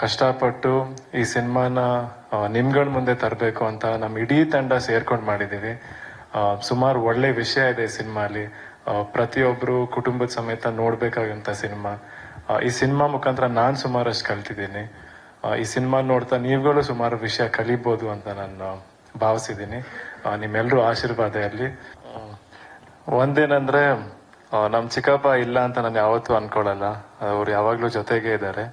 ಕಷ್ಟಪಟ್ಟು ಈ ಸಿನಿಮಾನ ನಿಮ್ಗಳ ಮುಂದೆ ತರಬೇಕು ಅಂತ ನಮ್ಮ ಇಡೀ ತಂಡ ಸೇರ್ಕೊಂಡು ಮಾಡಿದ್ದೀವಿ. ಸುಮಾರು ಒಳ್ಳೆ ವಿಷಯ ಇದೆ ಸಿನಿಮಾಲಿ. ಪ್ರತಿಯೊಬ್ಬರು ಕುಟುಂಬದ ಸಮೇತ ನೋಡ್ಬೇಕಾಗಂತ ಸಿನಿಮಾ. ಈ ಸಿನಿಮಾ ಮುಖಾಂತರ ನಾನು ಸುಮಾರಷ್ಟು ಕಲ್ತಿದ್ದೀನಿ. ಈ ಸಿನಿಮಾ ನೋಡ್ತಾ ನೀವುಗಳು ಸುಮಾರು ವಿಷಯ ಕಲಿಬೋದು ಅಂತ ನಾನು ಭಾವಿಸಿದ್ದೀನಿ. ನಿಮ್ಮೆಲ್ಲರೂ ಆಶೀರ್ವಾದ ಇರಲಿ ಒಂದೇನಂದ್ರೆ ಆ, ನಮ್ ಚಿಕ್ಕಪ್ಪ ಇಲ್ಲ ಅಂತ ನಾನು ಯಾವತ್ತೂ ಅನ್ಕೊಳಲ್ಲ. ಅವ್ರು ಯಾವಾಗಲೂ ಜೊತೆಗೆ ಇದ್ದಾರೆ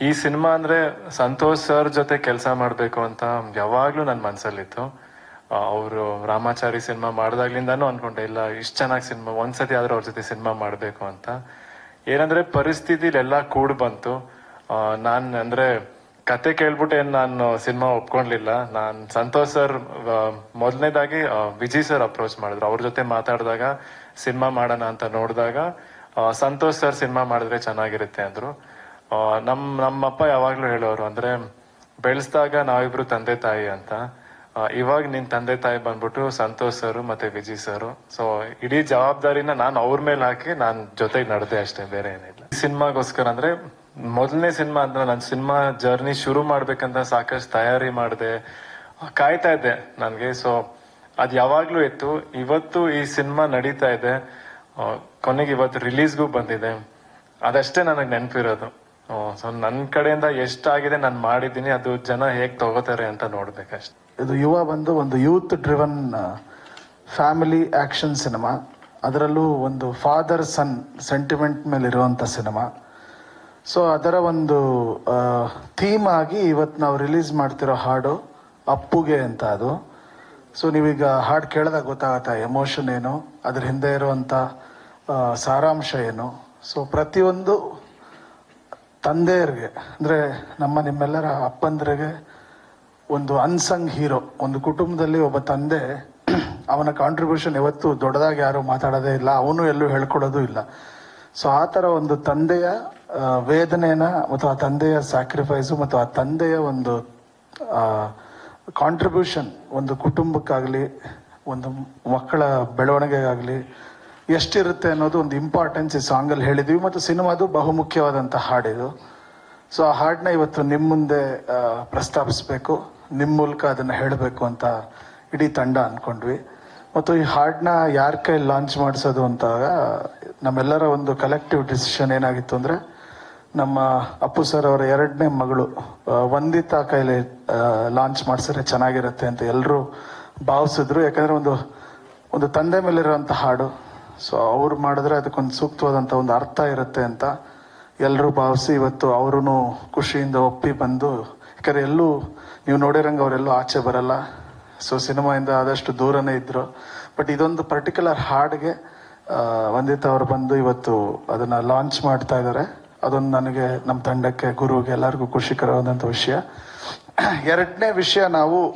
ಈ ಸಿನಿಮಾ ಅಂದ್ರೆ ಸಂತೋಷ್ ಸರ್ ಜೊತೆ ಕೆಲಸ ಮಾಡಬೇಕು ಅಂತ ಯಾವಾಗ್ಲೂ ನನ್ನ ಮನ್ಸಲ್ಲಿತ್ತು. ಅವರು ರಾಮಾಚಾರಿ ಸಿನಿಮಾ ಮಾಡ್ದಾಗ್ಲಿಂದಾನು ಅನ್ಕೊಂಡೆ ಇಲ್ಲ ಇಷ್ಟು ಚೆನ್ನಾಗಿ ಸಿನಿಮಾ ಒಂದ್ಸತಿ ಆದ್ರೂ ಅವ್ರ ಜೊತೆ ಸಿನಿಮಾ ಮಾಡಬೇಕು ಅಂತ. ಏನಂದ್ರೆ ಪರಿಸ್ಥಿತಿಲೆಲ್ಲ ಕೂಡ್ ಬಂತು. ನಾನ್ ಅಂದ್ರೆ ಕತೆ ಕೇಳ್ಬಿಟ್ಟು ಏನ್ ನಾನು ಸಿನಿಮಾ ಒಪ್ಕೊಂಡ್ಲಿಲ್ಲ ನಾನ್ ಸಂತೋಷ್ ಸರ್ ಮೊದಲನೇದಾಗಿ ವಿಜಯ್ ಸರ್ ಅಪ್ರೋಚ್ ಮಾಡಿದ್ರು. ಅವ್ರ ಜೊತೆ ಮಾತಾಡಿದಾಗ ಸಿನಿಮಾ ಮಾಡೋಣ ಅಂತ ನೋಡಿದಾಗ ಸಂತೋಷ್ ಸರ್ ಸಿನಿಮಾ ಮಾಡಿದ್ರೆ ಚೆನ್ನಾಗಿರುತ್ತೆ ಅಂದ್ರು. ಆ, ನಮ್ ನಮ್ಮಪ್ಪ ಯಾವಾಗ್ಲೂ ಹೇಳೋರು ಅಂದ್ರೆ ಬೆಳೆಸ್ದಾಗ ನಾವಿಬ್ರು ತಂದೆ ತಾಯಿ ಅಂತ. ಇವಾಗ ನಿನ್ ತಂದೆ ತಾಯಿ ಬಂದ್ಬಿಟ್ಟು ಸಂತೋಷ್ ಸರ್ ಮತ್ತೆ ವಿಜಯ್ ಸರ್. ಸೊ ಇಡೀ ಜವಾಬ್ದಾರಿನ ನಾನು ಅವ್ರ ಮೇಲೆ ಹಾಕಿ ನಾನ್ ಜೊತೆಗೆ ನಡೆದೆ ಅಷ್ಟೇ ಬೇರೆ ಏನಿಲ್ಲ. ಸಿನಿಮಾಗೋಸ್ಕರ ಅಂದ್ರೆ ಮೊದಲನೇ ಸಿನಿಮಾ ಅಂದ್ರೆ ನನ್ನ ಸಿನಿಮಾ ಜರ್ನಿ ಶುರು ಮಾಡ್ಬೇಕಂತ ಸಾಕಷ್ಟು ತಯಾರಿ ಮಾಡಿದೆ, ಕಾಯ್ತಾ ಇದ್ದೆ ನನಗೆ. ಸೊ ಅದು ಯಾವಾಗ್ಲೂ ಇತ್ತು. ಇವತ್ತು ಈ ಸಿನಿಮಾ ನಡೀತಾ ಇದೆ. ಕೊನೆಗೆ ಇವತ್ತು ರಿಲೀಸ್ಗೂ ಬಂದಿದೆ. ಅದಷ್ಟೇ ನನಗೆ ನೆನಪಿರೋದು. ಸೊ ನನ್ನ ಕಡೆಯಿಂದ ಎಷ್ಟಾಗಿದೆ, ನಾನು ಮಾಡಿದ್ದೀನಿ, ಅದು ಜನ ಹೇಗೆ ತಗೋತಾರೆ ಅಂತ ನೋಡ್ಬೇಕಷ್ಟೆ. ಇದು ಯುವ ಬಂದು ಒಂದು youth driven family action cinema. ಅದರಲ್ಲೂ ಒಂದು ಫಾದರ್ ಸನ್ ಸೆಂಟಿಮೆಂಟ್ ಮೇಲೆ ಇರುವಂತ ಸಿನಿಮಾ. ಸೊ ಅದರ ಒಂದು ಥೀಮ್ ಆಗಿ ಇವತ್ತು ನಾವು ರಿಲೀಸ್ ಮಾಡ್ತಿರೋ ಹಾಡು ಅಪ್ಪುಗೆ ಅಂತ ಅದು. ಸೊ ನೀವೀಗ ಹಾಡು ಕೇಳಿದಾಗ ಗೊತ್ತಾಗುತ್ತಾ ಎಮೋಷನ್ ಏನು, ಅದ್ರ ಹಿಂದೆ ಇರುವಂತ ಸಾರಾಂಶ ಏನು. ಸೊ ಪ್ರತಿಯೊಂದು ತಂದೆಯರಿಗೆ, ಅಂದ್ರೆ ನಮ್ಮ ನಿಮ್ಮೆಲ್ಲರ ಅಪ್ಪಂದ್ರಿಗೆ ಒಂದು ಅನ್ಸಂಗ್ ಹೀರೋ ಒಂದು ಕುಟುಂಬದಲ್ಲಿ ಒಬ್ಬ ತಂದೆ, ಅವನ ಕಾಂಟ್ರಿಬ್ಯೂಷನ್ ಯಾವತ್ತೂ ದೊಡ್ಡದಾಗಿ ಯಾರು ಮಾತಾಡೋದೇ ಇಲ್ಲ, ಅವನು ಎಲ್ಲೂ ಹೇಳ್ಕೊಡೋದು ಇಲ್ಲ. ಸೊ ಆ ಥರ ಒಂದು ತಂದೆಯ ವೇದನೆನ ಮತ್ತು ಆ ತಂದೆಯ ಸ್ಯಾಕ್ರಿಫೈಸು ಮತ್ತು ಆ ತಂದೆಯ ಒಂದು ಕಾಂಟ್ರಿಬ್ಯೂಷನ್ ಒಂದು ಕುಟುಂಬಕ್ಕಾಗಲಿ, ಒಂದು ಮಕ್ಕಳ ಬೆಳವಣಿಗೆಗಾಗಲಿ ಎಷ್ಟಿರುತ್ತೆ ಅನ್ನೋದು ಒಂದು ಇಂಪಾರ್ಟೆನ್ಸ್ ಈ ಸಾಂಗಲ್ಲಿ ಹೇಳಿದ್ವಿ. ಮತ್ತು ಸಿನಿಮಾದು ಬಹುಮುಖ್ಯವಾದಂಥ ಹಾಡಿದು. ಸೊ ಆ ಹಾಡನ್ನ ಇವತ್ತು ನಿಮ್ಮ ಮುಂದೆ ಪ್ರಸ್ತಾಪಿಸ್ಬೇಕು. ನಿಮ್ಮ ಮೂಲಕ ಅದನ್ನ ಹೇಳಬೇಕು ಅಂತ ಇಡೀ ತಂಡ ಅನ್ಕೊಂಡ್ವಿ. ಮತ್ತು ಈ ಹಾಡನ್ನ ಯಾರ ಕೈ ಲಾಂಚ್ ಮಾಡಿಸೋದು ಅಂತಾಗ ನಮ್ಮೆಲ್ಲರ ಒಂದು ಕಲೆಕ್ಟಿವ್ ಡಿಸಿಷನ್ ಏನಾಗಿತ್ತು ಅಂದ್ರೆ ನಮ್ಮ ಅಪ್ಪು ಸರ್ ಅವರ ಎರಡನೇ ಮಗಳು ವಂದಿತಾ ಕೈಲಿ ಲಾಂಚ್ ಮಾಡಿಸಿದ್ರೆ ಚೆನ್ನಾಗಿರುತ್ತೆ ಅಂತ ಎಲ್ಲರೂ ಭಾವಿಸಿದ್ರು. ಯಾಕಂದ್ರೆ ಒಂದು ಒಂದು ತಂದೆ ಮೇಲಿರುವಂಥ ಹಾಡು. ಸೊ ಅವ್ರು ಮಾಡಿದ್ರೆ ಅದಕ್ಕೊಂದು ಸೂಕ್ತವಾದಂಥ ಒಂದು ಅರ್ಥ ಇರುತ್ತೆ ಅಂತ ಎಲ್ಲರೂ ಭಾವಿಸಿ ಇವತ್ತು ಅವರು ಖುಷಿಯಿಂದ ಒಪ್ಪಿ ಬಂದು, ಯಾಕಂದ್ರೆ ಎಲ್ಲೂ ನೀವು ನೋಡಿರಂಗೆ ಅವರೆಲ್ಲೂ ಆಚೆ ಬರಲ್ಲ. ಸೊ ಸಿನಿಮಾಯಿಂದ ಆದಷ್ಟು ದೂರನೇ ಇದ್ದರು ಬಟ್ ಇದೊಂದು ಪರ್ಟಿಕ್ಯುಲರ್ ಹಾಡಿಗೆ ವಂದಿತಾ ಅವರು ಬಂದು ಇವತ್ತು ಅದನ್ನ ಲಾಂಚ್ ಮಾಡ್ತಾ ಇದ್ದಾರೆ ಅದೊಂದು ನನಗೆ, ನಮ್ಮ ತಂಡಕ್ಕೆ ಗುರುಗೆ ಎಲ್ಲರಿಗೂ ಖುಷಿಕರವಾದಂಥ ವಿಷಯ. ಎರಡನೇ ವಿಷಯ ನಾವು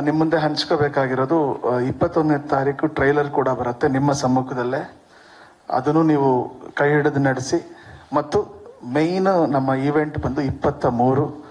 ನಿಮ್ಮ ಮುಂದೆ ಹಂಚ್ಕೋಬೇಕಾಗಿರೋದು ಇಪ್ಪತ್ತೊಂದನೇ ತಾರೀಕು ಟ್ರೈಲರ್ ಕೂಡ ಬರುತ್ತೆ ನಿಮ್ಮ ಸಮ್ಮುಖದಲ್ಲೇ. ಅದನ್ನು ನೀವು ಕೈ ಹಿಡಿದು ನಡೆಸಿ. ಮತ್ತು ಮೇಯ್ನ್ ನಮ್ಮ ಈವೆಂಟ್ ಬಂದು ಇಪ್ಪತ್ತ ಮೂರು.